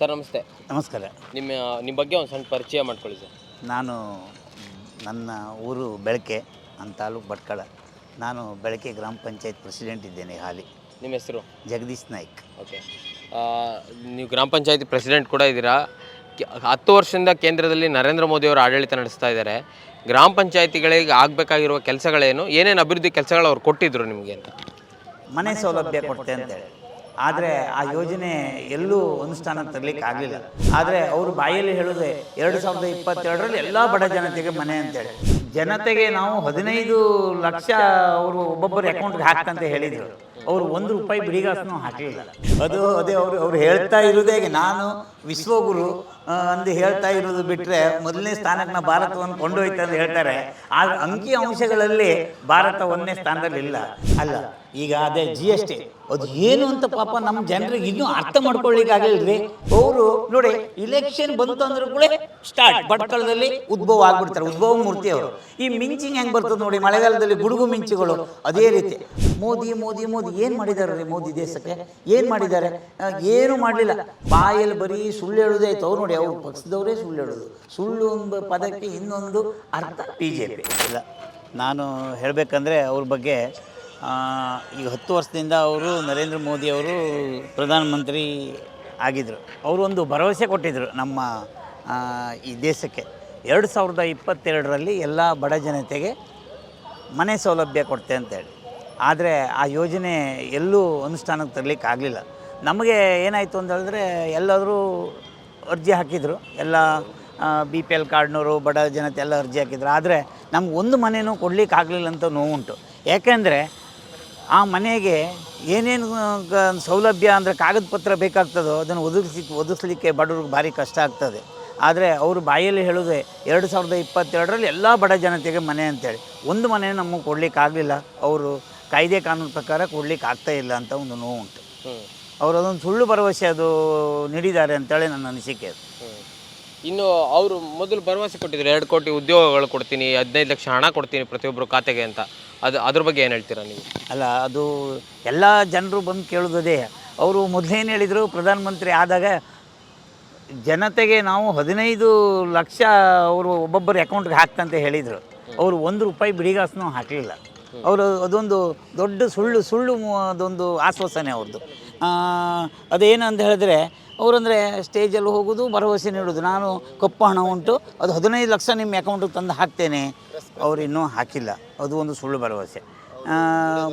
Sir ನಮಸ್ತೆ. ನಮಸ್ಕಾರ. ನಿಮ್ಮ ನಿಮ್ಮ ಬಗ್ಗೆ ಒಂದು ಸಣ್ಣ ಪರಿಚಯ ಮಾಡ್ಕೊಳ್ಳಿ ಸರ್. ನಾನು ನನ್ನ ಊರು ಬೆಳಕೆ ನನ್ನ ತಾಲೂಕು ಭಟ್ಕಳ. ನಾನು ಬೆಳಕೆ ಗ್ರಾಮ ಪಂಚಾಯತ್ ಪ್ರೆಸಿಡೆಂಟ್ ಇದ್ದೇನೆ ಹಾಲಿ. ನಿಮ್ಮ ಹೆಸರು? ಜಗದೀಶ್ ನಾಯ್ಕ್. ಓಕೆ. ನೀವು ಗ್ರಾಮ ಪಂಚಾಯತಿ ಪ್ರೆಸಿಡೆಂಟ್ ಕೂಡ ಇದ್ದೀರಾ? ಕೆ- ಹತ್ತು ವರ್ಷದಿಂದ ಕೇಂದ್ರದಲ್ಲಿ ನರೇಂದ್ರ ಮೋದಿ ಅವರು ಆಡಳಿತ ನಡೆಸ್ತಾ ಇದ್ದಾರೆ. ಗ್ರಾಮ ಪಂಚಾಯತಿಗಳಿಗೆ ಆಗಬೇಕಾಗಿರುವ ಕೆಲಸಗಳೇನು? ಏನೇನು ಅಭಿವೃದ್ಧಿ ಕೆಲಸಗಳು ಅವ್ರು ಕೊಟ್ಟಿದ್ರು ನಿಮಗೆ ಅಂತ? ಮನೆ ಸೌಲಭ್ಯ ಕೊಡ್ತೆ ಅಂತೇಳಿ ಆದರೆ ಆ ಯೋಜನೆ ಎಲ್ಲೂ ಅನುಷ್ಠಾನ ತರಲಿಕ್ಕೆ ಆಗಲಿಲ್ಲ. ಆದರೆ ಅವರು ಬಾಯಲ್ಲಿ ಹೇಳೋದೆ ಎರಡು ಸಾವಿರದ ಇಪ್ಪತ್ತೆರಡರಲ್ಲಿ ಎಲ್ಲ ಬಡ ಜನತೆಗೆ ಮನೆ ಅಂತೇಳಿ ಜನತೆಗೆ ನಾವು ಹದಿನೈದು ಲಕ್ಷ ಅವರು ಒಬ್ಬೊಬ್ಬರು ಅಕೌಂಟ್ಗೆ ಹಾಕಂತ ಹೇಳಿದರು. ಅವರು ಒಂದು ರೂಪಾಯಿ ಬಿಡಿಗಾಸನೂ ಹಾಕಲಿಲ್ಲ ಅದು ಅದೇ ಅವರು ಅವ್ರು ಹೇಳ್ತಾ ಇರೋದೇ ನಾನು ವಿಶ್ವಗುರು ಅಂದು ಹೇಳ್ತಾ ಇರೋದು ಬಿಟ್ಟರೆ ಮೊದಲನೇ ಸ್ಥಾನಕ್ಕೆ ನಾ ಭಾರತವನ್ನು ಕೊಂಡೊಯ್ತು ಅಂತ ಹೇಳ್ತಾರೆ. ಆ ಅಂಕಿ ಅಂಶಗಳಲ್ಲಿ ಭಾರತ ಒಂದನೇ ಸ್ಥಾನದಲ್ಲಿ ಇಲ್ಲ. ಅಲ್ಲ, ಈಗ ಅದೇ ಜಿ ಎಸ್ ಟಿ ಅದು ಏನು ಅಂತ ಪಾಪ ನಮ್ಮ ಜನರಿಗೆ ಇನ್ನೂ ಅರ್ಥ ಮಾಡ್ಕೊಳ್ಳಿಕ್ಕೆ ಅವರು ನೋಡಿ ಇಲೆಕ್ಷನ್ ಬಂತು ಅಂದ್ರೆ ಕೂಡ ಸ್ಟಾರ್ಟ್ ಭಟ್ಕಳದಲ್ಲಿ ಉದ್ಭವ ಆಗ್ಬಿಡ್ತಾರೆ, ಉದ್ಭವ ಮೂರ್ತಿ ಅವರು. ಈ ಮಿಂಚಿಂಗ್ ಹೆಂಗೆ ಬರ್ತದೆ ನೋಡಿ, ಮಳೆಗಾಲದಲ್ಲಿ ಗುಡುಗು ಮಿಂಚುಗಳು, ಅದೇ ರೀತಿ. ಮೋದಿ ಮೋದಿ ಮೋದಿ, ಏನು ಮಾಡಿದ್ದಾರೆ ರೀ ಮೋದಿ ದೇಶಕ್ಕೆ? ಏನು ಮಾಡಿದ್ದಾರೆ? ಏನು ಮಾಡಲಿಲ್ಲ. ಬಾಯಲ್ಲಿ ಬರೀ ಸುಳ್ಳು ಹೇಳೋದೇ ಆಯ್ತು. ಅವ್ರು ನೋಡಿ, ಅವ್ರು ಪಕ್ಷದವರೇ ಸುಳ್ಳು ಹೇಳೋದು. ಸುಳ್ಳು ಒಂದು ಪದಕ್ಕೆ ಇನ್ನೊಂದು ಅರ್ಥ ಬಿ ಜೆ ಪಿ ಇಲ್ಲ, ನಾನು ಹೇಳಬೇಕಂದ್ರೆ ಅವ್ರ ಬಗ್ಗೆ ಈಗ ಹತ್ತು ವರ್ಷದಿಂದ ಅವರು ನರೇಂದ್ರ ಮೋದಿ ಅವರು ಪ್ರಧಾನಮಂತ್ರಿ ಆಗಿದ್ದರು ಅವರು ಒಂದು ಭರವಸೆ ಕೊಟ್ಟಿದ್ದರು ನಮ್ಮ ಈ ದೇಶಕ್ಕೆ. ಎರಡು ಸಾವಿರದ ಇಪ್ಪತ್ತೆರಡರಲ್ಲಿ ಎಲ್ಲ ಬಡ ಜನತೆಗೆ ಮನೆ ಸೌಲಭ್ಯ ಕೊಡ್ತೆ ಅಂತೇಳಿ. ಆದರೆ ಆ ಯೋಜನೆ ಎಲ್ಲೂ ಅನುಷ್ಠಾನಕ್ಕೆ ತರಲಿಕ್ಕೆ ಆಗಲಿಲ್ಲ ನಮಗೆ ಏನಾಯಿತು ಅಂತ ಹೇಳಿದ್ರೆ ಎಲ್ಲಾದರೂ ಅರ್ಜಿ ಹಾಕಿದರು. ಎಲ್ಲ ಬಿ ಪಿ ಎಲ್ ಕಾರ್ಡ್ನವರು, ಬಡ ಜನತೆ ಎಲ್ಲ ಅರ್ಜಿ ಹಾಕಿದ್ರು. ಆದರೆ ನಮ್ಗೆ ಒಂದು ಮನೆಯೂ ಕೊಡ್ಲಿಕ್ಕೆ ಆಗಲಿಲ್ಲ ಅಂತ ನೋವುಂಟು. ಯಾಕೆಂದರೆ ಆ ಮನೆಗೆ ಏನೇನು ಸೌಲಭ್ಯ ಅಂದರೆ ಕಾಗದ ಪತ್ರ ಬೇಕಾಗ್ತದೋ ಅದನ್ನು ಒದಗಿಸಿ, ಒದಗಿಸ್ಲಿಕ್ಕೆ ಬಡವ್ರಿಗೆ ಭಾರಿ ಕಷ್ಟ ಆಗ್ತದೆ. ಆದರೆ ಅವರು ಬಾಯಲ್ಲಿ ಹೇಳೋದೆ ಎರಡು ಸಾವಿರದ ಇಪ್ಪತ್ತೆರಡರಲ್ಲಿ ಎಲ್ಲ ಬಡ ಜನತೆಗೆ ಮನೆ ಅಂತೇಳಿ. ಒಂದು ಮನೆ ನಮಗೆ ಕೊಡಲಿಕ್ಕಾಗಲಿಲ್ಲ. ಅವರು ಕಾಯ್ದೆ ಕಾನೂನು ಪ್ರಕಾರ ಕೊಡ್ಲಿಕ್ಕೆ ಆಗ್ತಾ ಇಲ್ಲ ಅಂತ ಒಂದು ನೋವು ಉಂಟು. ಅವರು ಅದೊಂದು ಸುಳ್ಳು ಭರವಸೆ ಅದು ನೀಡಿದ್ದಾರೆ ಅಂತೇಳಿ ನನ್ನ ಅನಿಸಿಕೆ ಅದು. ಇನ್ನು ಅವರು ಮೊದಲು ಭರವಸೆ ಕೊಟ್ಟಿದ್ರು ಎರಡು ಕೋಟಿ ಉದ್ಯೋಗಗಳು ಕೊಡ್ತೀನಿ ಹದಿನೈದು ಲಕ್ಷ ಹಣ ಕೊಡ್ತೀನಿ ಪ್ರತಿಯೊಬ್ಬರು ಖಾತೆಗೆ ಅಂತ. ಅದು ಅದ್ರ ಬಗ್ಗೆ ಏನು ಹೇಳ್ತೀರಾ ನೀವು? ಅಲ್ಲ ಅದು ಎಲ್ಲ ಜನರು ಬಂದು ಕೇಳೋದೇ ಅವರು ಮೊದಲೇನು ಹೇಳಿದರು ಪ್ರಧಾನಮಂತ್ರಿ ಆದಾಗ ಜನತೆಗೆ ನಾವು ಹದಿನೈದು ಲಕ್ಷ ಅವರು ಒಬ್ಬೊಬ್ಬರು ಅಕೌಂಟ್ಗೆ ಹಾಕ್ತಂತ ಹೇಳಿದರು. ಅವರು ಒಂದು ರೂಪಾಯಿ ಬಿಡಿಗಾಸನೂ ಹಾಕಲಿಲ್ಲ. ಅವರು ಅದೊಂದು ದೊಡ್ಡ ಸುಳ್ಳು ಸುಳ್ಳು ಅದೊಂದು ಆಶ್ವಾಸನೆ ಅವ್ರದ್ದು. ಅದೇನು ಅಂತ ಹೇಳಿದ್ರೆ ಅವರಂದರೆ ಸ್ಟೇಜಲ್ಲಿ ಹೋಗೋದು ಭರವಸೆ ನೀಡೋದು. ನಾನು ಕಪ್ಪು ಹಣ ಉಂಟು ಅದು ಹದಿನೈದು ಲಕ್ಷ ನಿಮ್ಮ ಅಕೌಂಟಿಗೆ ತಂದು ಹಾಕ್ತೇನೆ. ಅವ್ರು ಇನ್ನೂ ಹಾಕಿಲ್ಲ. ಅದು ಒಂದು ಸುಳ್ಳು ಭರವಸೆ.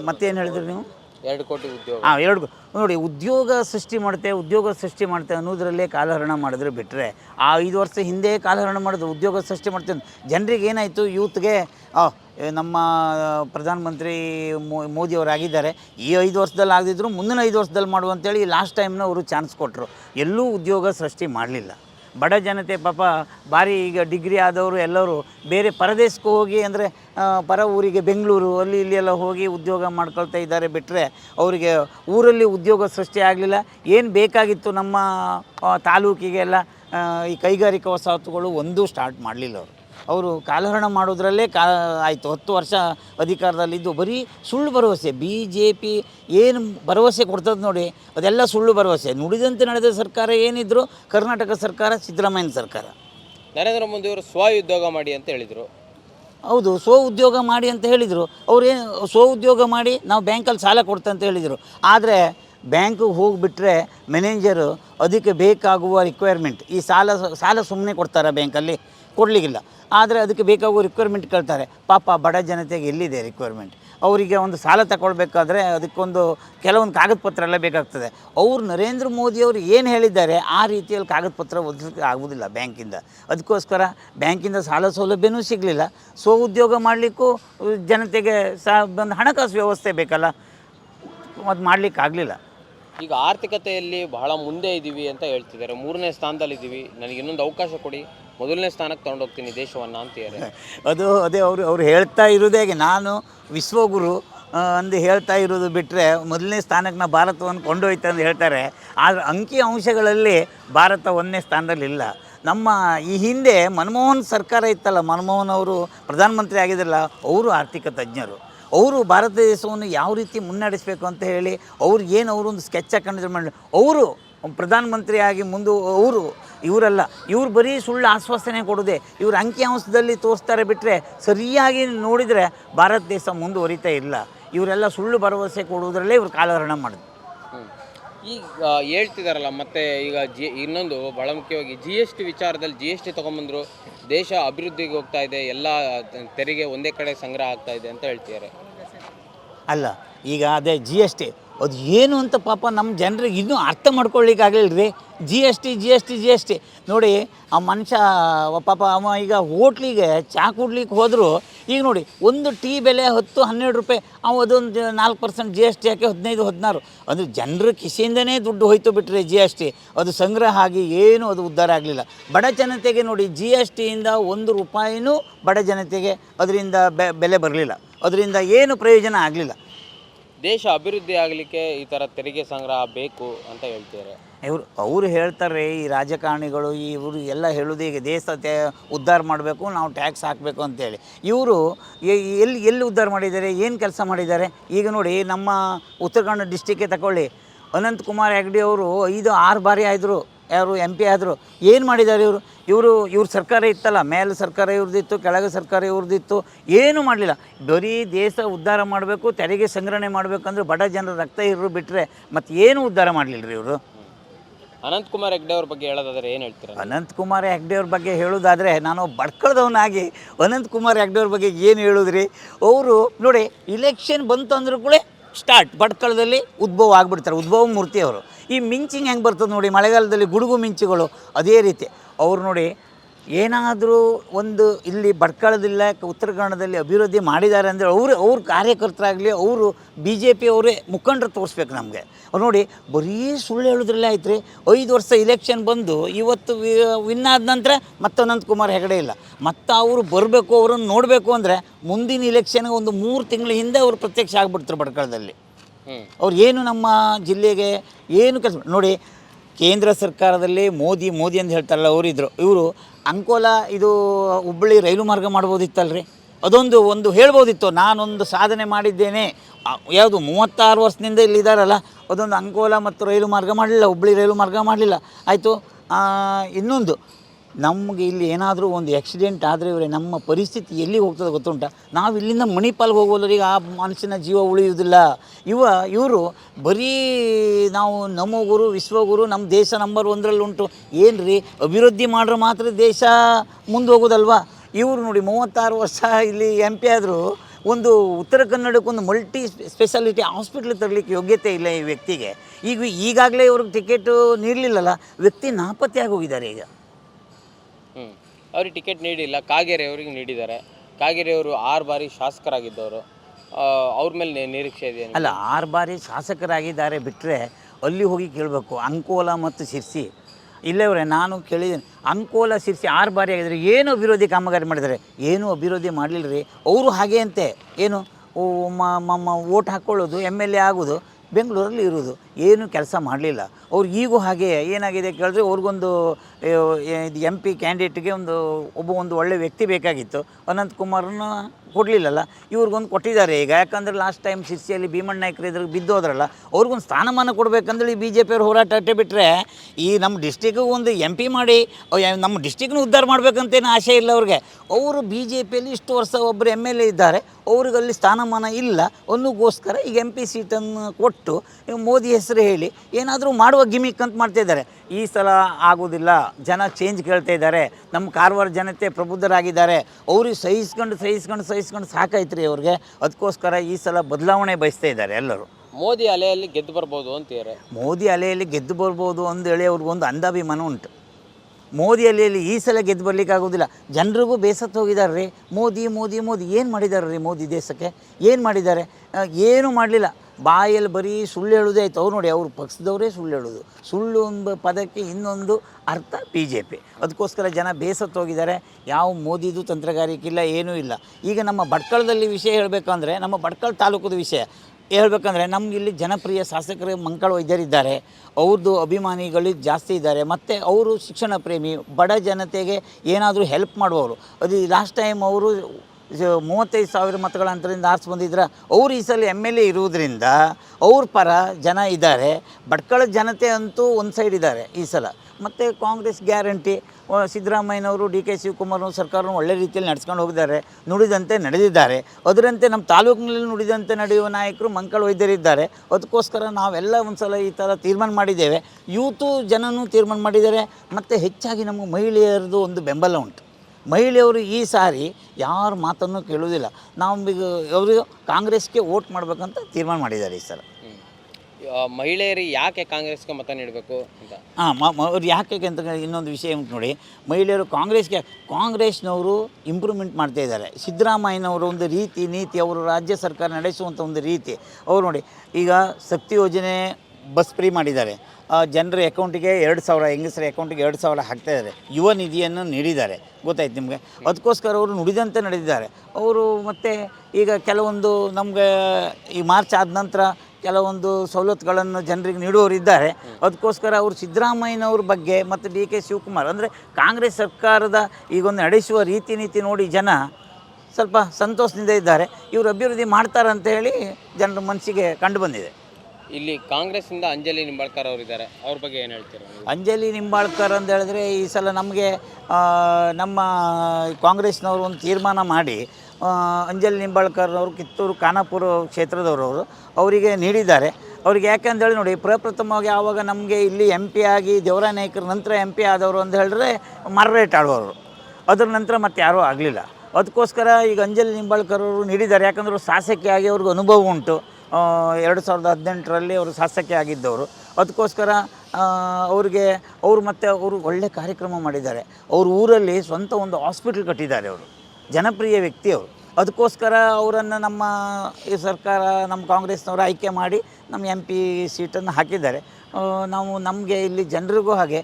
ಮತ್ತೇನು ಹೇಳಿದ್ರಿ ನೀವು? ಎರಡು ಕೋಟಿ ಉದ್ಯೋಗ. ಹಾಂ ಎರಡು ನೋಡಿ ಉದ್ಯೋಗ ಸೃಷ್ಟಿ ಮಾಡ್ತೆ ಉದ್ಯೋಗ ಸೃಷ್ಟಿ ಮಾಡ್ತೆ ಅನ್ನೋದರಲ್ಲೇ ಕಾಲಹರಣ ಮಾಡಿದ್ರೆ ಬಿಟ್ಟರೆ ಆ ಐದು ವರ್ಷ ಹಿಂದೆ ಕಾಲಹರಣ ಮಾಡಿದ್ರು ಉದ್ಯೋಗ ಸೃಷ್ಟಿ ಮಾಡ್ತೇನೆ ಜನರಿಗೆ ಏನಾಯಿತು? ಯೂತ್ಗೆ ನಮ್ಮ ಪ್ರಧಾನಮಂತ್ರಿ ಮೋ- ಆಗಿದ್ದಾರೆ ಈ ಐದು ವರ್ಷದಲ್ಲಿ ಆಗದಿದ್ರು ಮುಂದಿನ ಐದು ವರ್ಷದಲ್ಲಿ ಮಾಡುವಂಥೇಳಿ ಲಾಸ್ಟ್ ಟೈಮ್ನ ಅವರು ಚಾನ್ಸ್ ಕೊಟ್ಟರು ಎಲ್ಲೂ ಉದ್ಯೋಗ ಸೃಷ್ಟಿ ಮಾಡಲಿಲ್ಲ. ಬಡ ಜನತೆ ಪಾಪ ಭಾರಿ ಈಗ ಡಿಗ್ರಿ ಆದವರು ಎಲ್ಲರೂ ಬೇರೆ ಪರದೇಶಕ್ಕೆ ಹೋಗಿ ಅಂದರೆ ಪರ ಊರಿಗೆ ಬೆಂಗಳೂರು, ಅಲ್ಲಿ ಇಲ್ಲಿ ಎಲ್ಲ ಹೋಗಿ ಉದ್ಯೋಗ ಮಾಡ್ಕೊಳ್ತಾ ಇದ್ದಾರೆ ಬಿಟ್ಟರೆ ಅವರಿಗೆ ಊರಲ್ಲಿ ಉದ್ಯೋಗ ಸೃಷ್ಟಿ ಆಗಲಿಲ್ಲ. ಏನು ಬೇಕಾಗಿತ್ತು ನಮ್ಮ ತಾಲೂಕಿಗೆಲ್ಲ ಈ ಕೈಗಾರಿಕಾ ವಸಾಹತುಗಳು ಒಂದೂ ಸ್ಟಾರ್ಟ್ ಮಾಡಲಿಲ್ಲ ಅವರು. ಅವರು ಕಾಲಹರಣ ಮಾಡೋದ್ರಲ್ಲೇ ಕಾ ಆಯಿತು. ಹತ್ತು ವರ್ಷ ಅಧಿಕಾರದಲ್ಲಿದ್ದು ಬರೀ ಸುಳ್ಳು ಭರವಸೆ. ಬಿ ಜೆ ಪಿ ಏನು ಭರವಸೆ ಕೊಡ್ತದೆ ನೋಡಿ ಅದೆಲ್ಲ ಸುಳ್ಳು ಭರವಸೆ. ನುಡಿದಂತೆ ನಡೆದ ಸರ್ಕಾರ ಏನಿದ್ರು ಕರ್ನಾಟಕ ಸರ್ಕಾರ ಸಿದ್ದರಾಮಯ್ಯನ ಸರ್ಕಾರ. ನರೇಂದ್ರ ಮೋದಿ ಅವರು ಸ್ವಉದ್ಯೋಗ ಮಾಡಿ ಅಂತ ಹೇಳಿದರು. ಹೌದು ಸ್ವ ಉದ್ಯೋಗ ಮಾಡಿ ಅಂತ ಹೇಳಿದರು. ಏನು ಸ್ವ ಉದ್ಯೋಗ ಮಾಡಿ ನಾವು ಬ್ಯಾಂಕಲ್ಲಿ ಸಾಲ ಕೊಡ್ತ ಅಂತ ಹೇಳಿದರು. ಆದರೆ ಬ್ಯಾಂಕಿಗೆ ಹೋಗಿಬಿಟ್ರೆ ಮ್ಯಾನೇಜರು ಅದಕ್ಕೆ ಬೇಕಾಗುವ ರಿಕ್ವೈರ್ಮೆಂಟ್ ಈ ಸಾಲ ಸಾಲ ಸುಮ್ಮನೆ ಕೊಡ್ತಾರೆ ಬ್ಯಾಂಕಲ್ಲಿ? ಕೊಡಲಿಕ್ಕಿಲ್ಲ. ಆದರೆ ಅದಕ್ಕೆ ಬೇಕಾಗುವ ರಿಕ್ವೈರ್ಮೆಂಟ್ ಕೇಳ್ತಾರೆ. ಪಾಪ ಬಡ ಜನತೆಗೆ ಎಲ್ಲಿದೆ ರಿಕ್ವೈರ್ಮೆಂಟ್ ಅವರಿಗೆ ಒಂದು ಸಾಲ ತಗೊಳ್ಬೇಕಾದ್ರೆ ಅದಕ್ಕೊಂದು ಕೆಲವೊಂದು ಕಾಗದ ಪತ್ರ ಎಲ್ಲ ಬೇಕಾಗ್ತದೆ. ಅವರು ನರೇಂದ್ರ ಮೋದಿಯವರು ಏನು ಹೇಳಿದ್ದಾರೆ ಆ ರೀತಿಯಲ್ಲಿ ಕಾಗದ ಪತ್ರ ಒದಗಿಸ್ಲಿಕ್ಕೆ ಆಗೋದಿಲ್ಲ ಬ್ಯಾಂಕಿಂದ. ಅದಕ್ಕೋಸ್ಕರ ಬ್ಯಾಂಕಿಂದ ಸಾಲ ಸೌಲಭ್ಯನೂ ಸಿಗಲಿಲ್ಲ. ಸ್ವ ಉದ್ಯೋಗ ಮಾಡಲಿಕ್ಕೂ ಜನತೆಗೆ ಸಹ ಒಂದು ಹಣಕಾಸು ವ್ಯವಸ್ಥೆ ಬೇಕಲ್ಲ? ಅದು ಮಾಡಲಿಕ್ಕೆ ಆಗಲಿಲ್ಲ. ಈಗ ಆರ್ಥಿಕತೆಯಲ್ಲಿ ಬಹಳ ಮುಂದೆ ಇದ್ದೀವಿ ಅಂತ ಹೇಳ್ತಿದ್ದಾರೆ. ಮೂರನೇ ಸ್ಥಾನದಲ್ಲಿದ್ದೀವಿ. ನನಗೆ ಇನ್ನೊಂದು ಅವಕಾಶ ಕೊಡಿ. ಮೊದಲನೇ ಸ್ಥಾನಕ್ಕೆ ತಗೊಂಡೋಗ್ತೀನಿ ದೇಶವನ್ನು ಅಂತಿದ್ದಾರೆ ಅದು ಅದೇ ಅವರು ಅವ್ರು ಹೇಳ್ತಾ ಇರೋದೇ ನಾನು ವಿಶ್ವಗುರು ಅಂದು ಹೇಳ್ತಾ ಇರೋದು ಬಿಟ್ಟರೆ ಮೊದಲನೇ ಸ್ಥಾನಕ್ಕೆ ನಾ ಭಾರತವನ್ನು ಕೊಂಡೋಯ್ತು ಅಂತ ಹೇಳ್ತಾರೆ. ಆದರೆ ಅಂಕಿ ಅಂಶಗಳಲ್ಲಿ ಭಾರತ ಒಂದನೇ ಸ್ಥಾನದಲ್ಲಿ ಇಲ್ಲ. ನಮ್ಮ ಈ ಹಿಂದೆ ಮನಮೋಹನ್ ಸರ್ಕಾರ ಇತ್ತಲ್ಲ, ಮನಮೋಹನ್ ಅವರು ಪ್ರಧಾನಮಂತ್ರಿ ಆಗಿದ್ರಲ್ಲ, ಅವರು ಆರ್ಥಿಕ ತಜ್ಞರು. ಅವರು ಭಾರತ ದೇಶವನ್ನು ಯಾವ ರೀತಿ ಮುನ್ನಡೆಸಬೇಕು ಅಂತ ಹೇಳಿ, ಅವ್ರು ಏನು ಅವರು ಒಂದು ಸ್ಕೆಚ್ ಹಾಕೊಂಡಿದ್ರು ಮಾಡಿ ಅವರು ಪ್ರಧಾನಮಂತ್ರಿ ಆಗಿ ಮುಂದೆ ಅವರು ಇವರಲ್ಲ ಇವ್ರು ಬರೀ ಸುಳ್ಳು ಆಶ್ವಾಸನೆ ಕೊಡೋದೆ ಇವ್ರು ಅಂಕಿಅಂಶದಲ್ಲಿ ತೋರಿಸ್ತಾರೆ ಬಿಟ್ಟರೆ ಸರಿಯಾಗಿ ನೋಡಿದರೆ ಭಾರತ ದೇಶ ಮುಂದುವರಿತಾ ಇಲ್ಲ. ಇವರೆಲ್ಲ ಸುಳ್ಳು ಭರವಸೆ ಕೊಡುವುದರಲ್ಲೇ ಇವ್ರು ಕಾಲಹರಣ ಮಾಡಿದ್ರು. ಈಗ ಹೇಳ್ತಿದಾರಲ್ಲ ಮತ್ತೆ ಈಗ ಜಿ ಇನ್ನೊಂದು ಬಹಳ ಮುಖ್ಯವಾಗಿ ಜಿ ಎಸ್ ಟಿ ವಿಚಾರದಲ್ಲಿ ಜಿ ಎಸ್ ಟಿ ತೊಗೊಂಬಂದ್ರು ದೇಶ ಅಭಿವೃದ್ಧಿಗೆ ಹೋಗ್ತಾ ಇದೆ ಎಲ್ಲ ತೆರಿಗೆ ಒಂದೇ ಕಡೆ ಸಂಗ್ರಹ ಆಗ್ತಾ ಇದೆ ಅಂತ ಹೇಳ್ತಿದ್ದಾರೆ ಅಲ್ಲ ಈಗ ಅದೇ ಜಿ ಎಸ್ ಟಿ ಅದು ಏನು ಅಂತ ಪಾಪ ನಮ್ಮ ಜನರಿಗೆ ಇನ್ನೂ ಅರ್ಥ ಮಾಡ್ಕೊಳ್ಳಿಕ್ಕೆ ಆಗಲಿಲ್ಲ ರೀ G S T G S T G S T ನೋಡಿ, ಆ ಮನುಷ್ಯ, ಪಾಪ ಅವ ಈಗ ಹೋಟ್ಲಿಗೆ ಚಹಾ ಕುಡ್ಲಿಕ್ಕೆ ಹೋದರೂ. ಈಗ ನೋಡಿ, ಒಂದು ಟೀ ಬೆಲೆ ಹತ್ತು, ಹನ್ನೆರಡು ರೂಪಾಯಿ. ಅವ ಅದೊಂದು ನಾಲ್ಕು ಪರ್ಸೆಂಟ್ ಜಿ ಎಸ್ ಟಿ ಹಾಕಿ ಹದಿನೈದು, ಹದಿನಾರು. ಅಂದರೆ ಜನರ ಕಿಸೆಯಿಂದನೇ ದುಡ್ಡು ಹೋಯ್ತು ಬಿಟ್ಟರೆ ಜಿ ಎಸ್ ಟಿ ಅದು ಸಂಗ್ರಹ ಆಗಿ ಏನು ಅದು ಉದ್ಧಾರ ಆಗಲಿಲ್ಲ. ಬಡ ಜನತೆಗೆ ನೋಡಿ ಜಿ ಎಸ್ ಟಿಯಿಂದ ಒಂದು ರೂಪಾಯಿನೂ ಬಡ ಜನತೆಗೆ ಅದರಿಂದ ಬೆಲೆ ಬರಲಿಲ್ಲ. ಅದರಿಂದ ಏನು ಪ್ರಯೋಜನ ಆಗಲಿಲ್ಲ. ದೇಶ ಅಭಿವೃದ್ಧಿ ಆಗಲಿಕ್ಕೆ ಈ ಥರ ತೆರಿಗೆ ಸಂಗ್ರಹ ಬೇಕು ಅಂತ ಹೇಳ್ತಾರೆ ಇವರು, ಅವರು ಹೇಳ್ತಾರೆ, ಈ ರಾಜಕಾರಣಿಗಳು ಇವರು ಎಲ್ಲ ಹೇಳೋದು ಈಗ ದೇಶ ಉದ್ಧಾರ ಮಾಡಬೇಕು, ನಾವು ಟ್ಯಾಕ್ಸ್ ಹಾಕಬೇಕು ಅಂತೇಳಿ. ಇವರು ಎಲ್ಲಿ ಎಲ್ಲಿ ಉದ್ಧಾರ ಮಾಡಿದ್ದಾರೆ, ಏನು ಕೆಲಸ ಮಾಡಿದ್ದಾರೆ? ಈಗ ನೋಡಿ, ನಮ್ಮ ಉತ್ತರ ಕನ್ನಡ ತಕೊಳ್ಳಿ. ತಗೊಳ್ಳಿ ಅನಂತಕುಮಾರ್ ಹೆಗ್ಡೆ ಅವರು ಐದು, ಆರು ಬಾರಿ ಆದರು ಯಾರು ಎಂ ಪಿ ಆದರು ಏನು ಮಾಡಿದ್ದಾರೆ ಇವರು? ಇವರು ಇವ್ರ ಸರ್ಕಾರ ಇತ್ತಲ್ಲ ಮೇಲೆ ಸರ್ಕಾರ ಇವ್ರದ್ದಿತ್ತು ಕೆಳಗೆ ಸರ್ಕಾರ ಇವ್ರದ್ದಿತ್ತು ಏನೂ ಮಾಡಲಿಲ್ಲ. ಬರೀ ದೇಶ ಉದ್ಧಾರ ಮಾಡಬೇಕು ತೆರಿಗೆ ಸಂಗ್ರಹಣೆ ಮಾಡಬೇಕಂದ್ರೆ ಬಡ ಜನರ ರಕ್ತ ಇರು ಬಿಟ್ಟರೆ ಮತ್ತು ಏನು ಉದ್ಧಾರ ಮಾಡಲಿಲ್ಲ ರೀ ಇವರು? ಅನಂತಕುಮಾರ್ ಹೆಗ್ಡೆ ಅವ್ರ ಬಗ್ಗೆ ಹೇಳೋದಾದ್ರೆ ಏನು ಹೇಳ್ತೀರಾ? ಅನಂತಕುಮಾರ್ ಹೆಗ್ಡೆ ಅವ್ರ ಬಗ್ಗೆ ಹೇಳೋದಾದರೆ ನಾನು ಬಡ್ಕಳ್ದವನಾಗಿ ಅನಂತಕುಮಾರ್ ಹೆಗ್ಡೆ ಅವ್ರ ಬಗ್ಗೆ ಏನು ಹೇಳೋದ್ರಿ? ಅವರು ನೋಡಿ ಇಲೆಕ್ಷನ್ ಬಂತು ಅಂದ್ರೂ ಕೂಡ ಸ್ಟಾರ್ಟ್, ಭಟ್ಕಳದಲ್ಲಿ ಉದ್ಭವ ಆಗಿಬಿಡ್ತಾರೆ, ಉದ್ಭವ ಮೂರ್ತಿಯವರು. ಈ ಮಿಂಚಿಂಗ್ ಹೆಂಗೆ ಬರ್ತದೆ ನೋಡಿ, ಮಳೆಗಾಲದಲ್ಲಿ ಗುಡುಗು ಮಿಂಚುಗಳು, ಅದೇ ರೀತಿ. ಅವ್ರು ನೋಡಿ ಏನಾದರೂ ಒಂದು ಇಲ್ಲಿ ಭಟ್ಕಳದಿಲ್ಲ ಉತ್ತರ ಕನ್ನಡದಲ್ಲಿ ಅಭಿವೃದ್ಧಿ ಮಾಡಿದ್ದಾರೆ ಅಂದರೆ ಅವರು ಅವ್ರ ಕಾರ್ಯಕರ್ತರಾಗಲಿ ಅವರು ಬಿ ಜೆ ಪಿ ಅವರೇ ಮುಖಂಡರು ತೋರಿಸ್ಬೇಕು ನಮಗೆ. ಅವ್ರು ನೋಡಿ ಬರೀ ಸುಳ್ಳು ಹೇಳೋದ್ರಲ್ಲೇ ಆಯ್ತು ರೀ ಐದು ವರ್ಷ ಇಲೆಕ್ಷನ್ ಬಂದು ಇವತ್ತು ವಿನ್ ಆದ ನಂತರ ಮತ್ತೆ ಅನಂತ್ ಕುಮಾರ್ ಹೆಗಡೆ ಇಲ್ಲ. ಮತ್ತು ಅವರು ಬರಬೇಕು ಅವರನ್ನು ನೋಡಬೇಕು ಅಂದರೆ ಮುಂದಿನ ಇಲೆಕ್ಷನ್ಗೆ ಒಂದು ಮೂರು ತಿಂಗಳ ಹಿಂದೆ ಅವರು ಪ್ರತ್ಯಕ್ಷ ಆಗಿಬಿಡ್ತಾರೆ ಭಟ್ಕಳದಲ್ಲಿ. ಅವ್ರು ಏನು ನಮ್ಮ ಜಿಲ್ಲೆಗೆ ಏನು ಕೆಲಸ ನೋಡಿ ಕೇಂದ್ರ ಸರ್ಕಾರದಲ್ಲಿ ಮೋದಿ ಮೋದಿ ಅಂತ ಹೇಳ್ತಾರಲ್ಲ ಅವರಿದ್ದರು ಇವರು ಅಂಕೋಲ ಇದು ಹುಬ್ಬಳ್ಳಿ ರೈಲು ಮಾರ್ಗ ಮಾಡ್ಬೋದಿತ್ತಲ್ರಿ? ಅದೊಂದು ಒಂದು ಹೇಳ್ಬೋದಿತ್ತು. ನಾನೊಂದು ಸಾಧನೆ ಮಾಡಿದ್ದೇನೆ. ಯಾವುದು ಮೂವತ್ತಾರು ವರ್ಷದಿಂದ ಇಲ್ಲಿದ್ದಾರಲ್ಲ ಅದೊಂದು ಅಂಕೋಲ ಮತ್ತು ರೈಲು ಮಾರ್ಗ ಮಾಡಲಿಲ್ಲ, ಹುಬ್ಬಳ್ಳಿ ರೈಲು ಮಾರ್ಗ ಮಾಡಲಿಲ್ಲ. ಆಯಿತು ಇನ್ನೊಂದು ನಮಗೆ ಇಲ್ಲಿ ಏನಾದರೂ ಒಂದು ಆಕ್ಸಿಡೆಂಟ್ ಆದರೆ ಇವರೇ, ನಮ್ಮ ಪರಿಸ್ಥಿತಿ ಎಲ್ಲಿ ಹೋಗ್ತದೆ ಗೊತ್ತುಂಟ? ನಾವು ಇಲ್ಲಿಂದ ಮಣಿಪಾಲ್ಗೆ ಹೋಗೋದ್ರಿಗೆ ಆ ಮನುಷ್ಯನ ಜೀವ ಉಳಿಯುವುದಿಲ್ಲ. ಇವ, ಇವರು ಬರೀ ನಾವು ನಮ್ಮ ಗುರು, ವಿಶ್ವಗುರು, ನಮ್ಮ ದೇಶ ನಂಬರ್ ಒಂದರಲ್ಲಿ ಉಂಟು. ಏನು ರೀ ಅಭಿವೃದ್ಧಿ ಮಾಡ್ರೆ ಮಾತ್ರ ದೇಶ ಮುಂದೆ ಹೋಗೋದಲ್ವಾ? ಇವರು ನೋಡಿ ಮೂವತ್ತಾರು ವರ್ಷ ಇಲ್ಲಿ ಎಂ ಪಿ ಆದರೂ ಒಂದು ಉತ್ತರ ಕನ್ನಡಕ್ಕೊಂದು ಮಲ್ಟಿ ಸ್ಪೆಷಾಲಿಟಿ ಹಾಸ್ಪಿಟ್ಲ್ ತರಲಿಕ್ಕೆ ಯೋಗ್ಯತೆ ಇಲ್ಲ ಈ ವ್ಯಕ್ತಿಗೆ. ಈಗ ಈಗಾಗಲೇ ಇವ್ರಿಗೆ ಟಿಕೆಟು ನೀಡಲಿಲ್ಲಲ್ಲ ವ್ಯಕ್ತಿ ನಾಪತ್ತೆ ಹೋಗಿದ್ದಾರೆ ಈಗ. ಹ್ಞೂ ಅವ್ರಿಗೆ ಟಿಕೆಟ್ ನೀಡಿಲ್ಲ. ಕಾಗೇರಿ ಅವರಿಗೆ ನೀಡಿದ್ದಾರೆ. ಕಾಗೇರಿ ಅವರು ಆರು ಬಾರಿ ಶಾಸಕರಾಗಿದ್ದವರು. ಅವ್ರ ಮೇಲೆ ನಿರೀಕ್ಷೆ ಇದೆ ಅಲ್ಲ, ಆರು ಬಾರಿ ಶಾಸಕರಾಗಿದ್ದಾರೆ ಬಿಟ್ಟರೆ ಅಲ್ಲಿ ಹೋಗಿ ಕೇಳಬೇಕು. ಅಂಕೋಲ ಮತ್ತು ಶಿರ್ಸಿ. ಇಲ್ಲೇವ್ರೆ ನಾನು ಕೇಳಿದ್ದೀನಿ. ಅಂಕೋಲ, ಶಿರ್ಸಿ ಆರು ಬಾರಿ ಆಗಿದ್ದಾರೆ. ಏನು ಅಭಿವೃದ್ಧಿ ಕಾಮಗಾರಿ ಮಾಡಿದ್ದಾರೆ? ಏನು ಅಭಿವೃದ್ಧಿ ಮಾಡಲಿಲ್ಲ ರೀ ಅವರು ಹಾಗೆ ಅಂತೆ ಏನು, ಓ, ಮ ಓಟ್ ಹಾಕ್ಕೊಳ್ಳೋದು ಎಂ ಎಲ್ ಎ ಆಗೋದು, ಬೆಂಗಳೂರಲ್ಲಿ ಇರೋದು. ಏನು ಕೆಲಸ ಮಾಡಲಿಲ್ಲ. ಅವ್ರು ಈಗೂ ಹಾಗೆ ಏನಾಗಿದೆ ಕೇಳಿದ್ರೆ ಅವ್ರಿಗೊಂದು ಇದು ಎಂ ಪಿ ಕ್ಯಾಂಡಿಡೇಟ್ಗೆ ಒಂದು, ಒಬ್ಬ ಒಂದು ಒಳ್ಳೆ ವ್ಯಕ್ತಿ ಬೇಕಾಗಿತ್ತು. ಅನಂತ್ ಕುಮಾರ್ನ ಕೊಡಲಿಲ್ಲಲ್ಲ. ಇವ್ರಿಗೊಂದು ಕೊಟ್ಟಿದ್ದಾರೆ ಈಗ. ಯಾಕಂದ್ರೆ ಲಾಸ್ಟ್ ಟೈಮ್ ಶಿರ್ಸಿಯಲ್ಲಿ ಭೀಮಣ್ಣ ನಾಯ್ಕರು ಇದ್ರಿಗೆ ಬಿದ್ದೋದ್ರಲ್ಲ, ಅವ್ರಿಗೊಂದು ಸ್ಥಾನಮಾನ ಕೊಡಬೇಕಂದ್ರೆ ಈ ಬಿ ಜೆ ಪಿಯವ್ರು ಹೋರಾಟ ಅಟ್ಟೆ ಬಿಟ್ಟರೆ ಈ ನಮ್ಮ ಡಿಸ್ಟಿಕ್ಗೂ ಒಂದು ಎಂ ಪಿ ಮಾಡಿ ನಮ್ಮ ಡಿಸ್ಟಿಕ್ನೂ ಉದ್ಧಾರ ಮಾಡಬೇಕಂತೇನು ಆಸೆ ಇಲ್ಲ ಅವ್ರಿಗೆ. ಅವರು ಬಿ ಜೆ ಪಿಯಲ್ಲಿ ಇಷ್ಟು ವರ್ಷ ಒಬ್ಬರು ಎಂ ಎಲ್ ಎ ಇದ್ದಾರೆ. ಅವ್ರಿಗೆ ಅಲ್ಲಿ ಸ್ಥಾನಮಾನ ಇಲ್ಲ. ಒಂದಕ್ಕೋಸ್ಕರ ಈಗ ಎಂ ಪಿ ಸೀಟನ್ನು ಕೊಟ್ಟು ಮೋದಿ ಹೇಳಿ ಏನಾದರೂ ಮಾಡುವ ಗಿಮಿಕ್ ಅಂತ ಮಾಡ್ತಾ ಇದ್ದಾರೆ. ಈ ಸಲ ಆಗೋದಿಲ್ಲ. ಜನ ಚೇಂಜ್ ಕೇಳ್ತಾ ಇದ್ದಾರೆ. ನಮ್ಮ ಕಾರವಾರ ಜನತೆ ಪ್ರಬುದ್ಧರಾಗಿದ್ದಾರೆ. ಅವ್ರಿಗೆ ಸಹಿಸ್ಕೊಂಡು ಸಹಿಸ್ಕೊಂಡು ಸಹಿಸ್ಕೊಂಡು ಸಾಕಾಯ್ತು ರೀ ಅವ್ರಿಗೆ. ಅದಕ್ಕೋಸ್ಕರ ಈ ಸಲ ಬದಲಾವಣೆ ಬಯಸ್ತಾ ಇದ್ದಾರೆ ಎಲ್ಲರೂ. ಮೋದಿ ಅಲೆಯಲ್ಲಿ ಗೆದ್ದು ಬರ್ಬೋದು ಅಂತಿದ್ದಾರೆ ಮೋದಿ ಅಲೆಯಲ್ಲಿ ಗೆದ್ದು ಬರ್ಬೋದು ಅಂದೇಳಿ ಅವ್ರಿಗೊಂದು ಅಂದಾಭಿಮಾನ ಉಂಟು. ಮೋದಿ ಅಲೆಯಲ್ಲಿ ಈ ಸಲ ಗೆದ್ದು ಬರ್ಲಿಕ್ಕೆ ಆಗೋದಿಲ್ಲ. ಜನರಿಗೂ ಬೇಸತ್ತು ಹೋಗಿದ್ದಾರೆ ರೀ ಮೋದಿ ಮೋದಿ ಮೋದಿ ಏನು ಮಾಡಿದ್ದಾರೆ ರೀ ಮೋದಿ ದೇಶಕ್ಕೆ? ಏನು ಮಾಡಿದ್ದಾರೆ? ಏನೂ ಮಾಡಲಿಲ್ಲ. ಬಾಯಲ್ಲಿ ಬರೀ ಸುಳ್ಳು ಹೇಳೋದೇ ಆಯ್ತು. ಅವ್ರು ನೋಡಿ, ಅವ್ರ ಪಕ್ಷದವರೇ ಸುಳ್ಳು ಹೇಳೋದು. ಸುಳ್ಳು ಎಂಬ ಪದಕ್ಕೆ ಇನ್ನೊಂದು ಅರ್ಥ ಬಿ ಜೆ ಪಿ ಅದಕ್ಕೋಸ್ಕರ ಜನ ಬೇಸತ್ತು ಹೋಗಿದ್ದಾರೆ. ಯಾವ ಮೋದಿದು ತಂತ್ರಗಾರಿಕೆ ಇಲ್ಲ, ಏನೂ ಇಲ್ಲ. ಈಗ ನಮ್ಮ ಭಟ್ಕಳದಲ್ಲಿ ವಿಷಯ ಹೇಳಬೇಕಂದ್ರೆ, ನಮ್ಮ ಭಟ್ಕಳ ತಾಲೂಕದ ವಿಷಯ ಹೇಳ್ಬೇಕಂದ್ರೆ, ನಮ್ಗೆ ಇಲ್ಲಿ ಜನಪ್ರಿಯ ಶಾಸಕರು ಮಂಕಳ ವೈದ್ಯರಿದ್ದಾರೆ ಅವ್ರದ್ದು ಅಭಿಮಾನಿಗಳು ಜಾಸ್ತಿ ಇದ್ದಾರೆ. ಮತ್ತು ಅವರು ಶಿಕ್ಷಣ ಪ್ರೇಮಿ, ಬಡ ಜನತೆಗೆ ಏನಾದರೂ ಹೆಲ್ಪ್ ಮಾಡುವವರು. ಅದು ಲಾಸ್ಟ್ ಟೈಮ್ ಅವರು ಮೂವತ್ತೈದು ಸಾವಿರ ಮತಗಳ ಅಂತರಿಂದ ಆರಿಸಿ ಬಂದಿದ್ರೆ ಅವ್ರು ಈ ಸಲ ಎಂ ಎಲ್ ಎ ಇರುವುದರಿಂದ ಅವ್ರ ಪರ ಜನ ಇದ್ದಾರೆ. ಭಟ್ಕಳ ಜನತೆ ಅಂತೂ ಒಂದು ಸೈಡ್ ಇದ್ದಾರೆ ಈ ಸಲ. ಮತ್ತು ಕಾಂಗ್ರೆಸ್ ಗ್ಯಾರಂಟಿ ಸಿದ್ದರಾಮಯ್ಯನವರು, ಡಿ ಕೆ ಶಿವಕುಮಾರ್ ಸರ್ಕಾರವನ್ನು ಒಳ್ಳೆ ರೀತಿಯಲ್ಲಿ ನಡೆಸ್ಕೊಂಡು ಹೋಗಿದ್ದಾರೆ. ನುಡಿದಂತೆ ನಡೆದಿದ್ದಾರೆ. ಅದರಂತೆ ನಮ್ಮ ತಾಲೂಕಿನಲ್ಲಿ ನುಡಿದಂತೆ ನಡೆಯುವ ನಾಯಕರು ಮಂಕಳ ವೈದ್ಯರಿದ್ದಾರೆ ಅದಕ್ಕೋಸ್ಕರ ನಾವೆಲ್ಲ ಒಂದು ಸಲ ಈ ಥರ ತೀರ್ಮಾನ ಮಾಡಿದ್ದೇವೆ. ಯೂತು ಜನನೂ ತೀರ್ಮಾನ ಮಾಡಿದ್ದಾರೆ. ಮತ್ತು ಹೆಚ್ಚಾಗಿ ನಮಗೆ ಮಹಿಳೆಯರದು ಒಂದು ಬೆಂಬಲ ಉಂಟು. ಮಹಿಳೆಯರು ಈ ಸಾರಿ ಯಾರ ಮಾತನ್ನು ಕೇಳುವುದಿಲ್ಲ. ನಾವು ಈಗ ಅವರು ಕಾಂಗ್ರೆಸ್ಗೆ ವೋಟ್ ಮಾಡಬೇಕಂತ ತೀರ್ಮಾನ ಮಾಡಿದ್ದಾರೆ ಈ ಸಲ. ಮಹಿಳೆಯರು ಯಾಕೆ ಕಾಂಗ್ರೆಸ್ಗೆ ಮತ ನೀಡಬೇಕು ಅಂತ? ಹಾಂ ಅವ್ರು ಯಾಕೆ ಅಂತ ಇನ್ನೊಂದು ವಿಷಯ ಉಂಟು ನೋಡಿ. ಮಹಿಳೆಯರು ಕಾಂಗ್ರೆಸ್ಗೆ ಕಾಂಗ್ರೆಸ್ನವರು ಇಂಪ್ರೂವ್ಮೆಂಟ್ ಮಾಡ್ತಾ ಇದ್ದಾರೆ. ಸಿದ್ದರಾಮಯ್ಯನವರ ಒಂದು ರೀತಿ ನೀತಿ ಅವರು ರಾಜ್ಯ ಸರ್ಕಾರ ನಡೆಸುವಂಥ ಒಂದು ರೀತಿ. ಅವರು ನೋಡಿ ಈಗ ಶಕ್ತಿ ಯೋಜನೆ ಬಸ್ ಫ್ರೀ ಮಾಡಿದ್ದಾರೆ. ಜನರ ಅಕೌಂಟಿಗೆ ಎರಡು ಸಾವಿರ, ಹೆಂಗಸರ ಅಕೌಂಟಿಗೆ ಎರಡು ಸಾವಿರ ಹಾಕ್ತಾ ಇದ್ದಾರೆ. ಯುವ ನಿಧಿಯನ್ನು ನೀಡಿದ್ದಾರೆ. ಗೊತ್ತಾಯ್ತು ನಿಮಗೆ? ಅದಕ್ಕೋಸ್ಕರ ಅವರು ನುಡಿದಂತೆ ನಡೆದಿದ್ದಾರೆ. ಅವರು ಮತ್ತು ಈಗ ಕೆಲವೊಂದು ನಮಗೆ ಈ ಮಾರ್ಚ್ ಆದ ನಂತರ ಕೆಲವೊಂದು ಸವಲತ್ತುಗಳನ್ನು ಜನರಿಗೆ ನೀಡುವವರಿದ್ದಾರೆ ಅದಕ್ಕೋಸ್ಕರ ಅವರು ಸಿದ್ದರಾಮಯ್ಯನವ್ರ ಬಗ್ಗೆ ಮತ್ತು ಡಿ ಕೆ ಶಿವಕುಮಾರ್ ಅಂದರೆ ಕಾಂಗ್ರೆಸ್ ಸರ್ಕಾರದ ಈಗೊಂದು ನಡೆಸುವ ರೀತಿ ನೀತಿ ನೋಡಿ ಜನ ಸ್ವಲ್ಪ ಸಂತೋಷದಿಂದ ಇದ್ದಾರೆ. ಇವರು ಅಭಿವೃದ್ಧಿ ಮಾಡ್ತಾರೆ ಅಂತ ಹೇಳಿ ಜನರ ಮನಸ್ಸಿಗೆ ಕಂಡು ಬಂದಿದೆ. ಇಲ್ಲಿ ಕಾಂಗ್ರೆಸ್ಸಿಂದ ಅಂಜಲಿ ನಿಂಬಾಳ್ಕರ್ ಅವರು ಇದ್ದಾರೆ ಅವ್ರ ಬಗ್ಗೆ ಏನು ಹೇಳ್ತೀರಾ? ಅಂಜಲಿ ನಿಂಬಾಳ್ಕರ್ ಅಂತ ಹೇಳಿದ್ರೆ ಈ ಸಲ ನಮಗೆ ನಮ್ಮ ಕಾಂಗ್ರೆಸ್ನವರು ಒಂದು ತೀರ್ಮಾನ ಮಾಡಿ ಅಂಜಲಿ ನಿಂಬಾಳ್ಕರ್ ಅವರು ಕಿತ್ತೂರು ಖಾನಾಪುರ ಕ್ಷೇತ್ರದವರು ಅವರು ಅವರಿಗೆ ನೀಡಿದ್ದಾರೆ. ಅವ್ರಿಗೆ ಯಾಕೆಂದೇಳಿ ನೋಡಿ, ಪ್ರಪ್ರಥಮವಾಗಿ ಆವಾಗ ನಮಗೆ ಇಲ್ಲಿ ಎಂ ಪಿ ಆಗಿ ದೇವರ ನಾಯಕರ ನಂತರ ಎಂ ಪಿ ಆದವರು ಅಂತ ಹೇಳಿದ್ರೆ ಮಾರ್ರೇಟ್ ಆಡುವವರು ಅದ್ರ ನಂತರ ಮತ್ತೆ ಯಾರೂ ಆಗಲಿಲ್ಲ. ಅದಕ್ಕೋಸ್ಕರ ಈಗ ಅಂಜಲಿ ನಿಂಬಾಳ್ಕರ್ ಅವರು ನೀಡಿದ್ದಾರೆ. ಯಾಕಂದ್ರೆ ಅವ್ರು ಶಾಸಕಿಯಾಗಿ ಅವ್ರಿಗೆ ಅನುಭವ ಉಂಟು. ಎರಡು ಸಾವಿರದ ಹದಿನೆಂಟರಲ್ಲಿ ಅವರು ಶಾಸಕಿ ಆಗಿದ್ದವರು. ಅದಕ್ಕೋಸ್ಕರ ಅವ್ರಿಗೆ, ಅವರು ಮತ್ತು ಅವರು ಒಳ್ಳೆ ಕಾರ್ಯಕ್ರಮ ಮಾಡಿದ್ದಾರೆ. ಅವ್ರ ಊರಲ್ಲಿ ಸ್ವಂತ ಒಂದು ಹಾಸ್ಪಿಟ್ಲ್ ಕಟ್ಟಿದ್ದಾರೆ ಅವರು. ಜನಪ್ರಿಯ ವ್ಯಕ್ತಿ ಅವರು. ಅದಕ್ಕೋಸ್ಕರ ಅವರನ್ನು ನಮ್ಮ ಈ ಸರ್ಕಾರ, ನಮ್ಮ ಕಾಂಗ್ರೆಸ್ನವರು ಆಯ್ಕೆ ಮಾಡಿ ನಮ್ಮ ಎಂ ಪಿ ಸೀಟನ್ನು ಹಾಕಿದ್ದಾರೆ. ನಾವು ನಮಗೆ ಇಲ್ಲಿ ಜನರಿಗೂ ಹಾಗೆ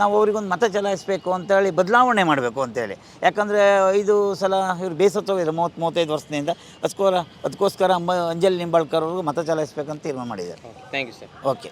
ನಾವು ಅವ್ರಿಗೊಂದು ಮತ ಚಲಾಯಿಸಬೇಕು ಅಂತೇಳಿ ಬದಲಾವಣೆ ಮಾಡಬೇಕು ಅಂತೇಳಿ. ಯಾಕಂದರೆ ಐದು ಸಲ ಇವರು ಬೇಸತ್ತೋಗಿದ್ರು ಮೂವತ್ತು ಮೂವತ್ತೈದು ವರ್ಷದಿಂದ. ಅದಕ್ಕೋಸ್ಕರ ಅದಕ್ಕೋಸ್ಕರ ಅಂಬ ಅಂಜಲಿ ನಿಂಬಾಳ್ಕರ್ ಅವ್ರಿಗೂ ಮತ ಚಲಾಯಿಸ್ಬೇಕಂತ ತೀರ್ಮಾನ ಮಾಡಿದ್ದಾರೆ. Thank you sir okay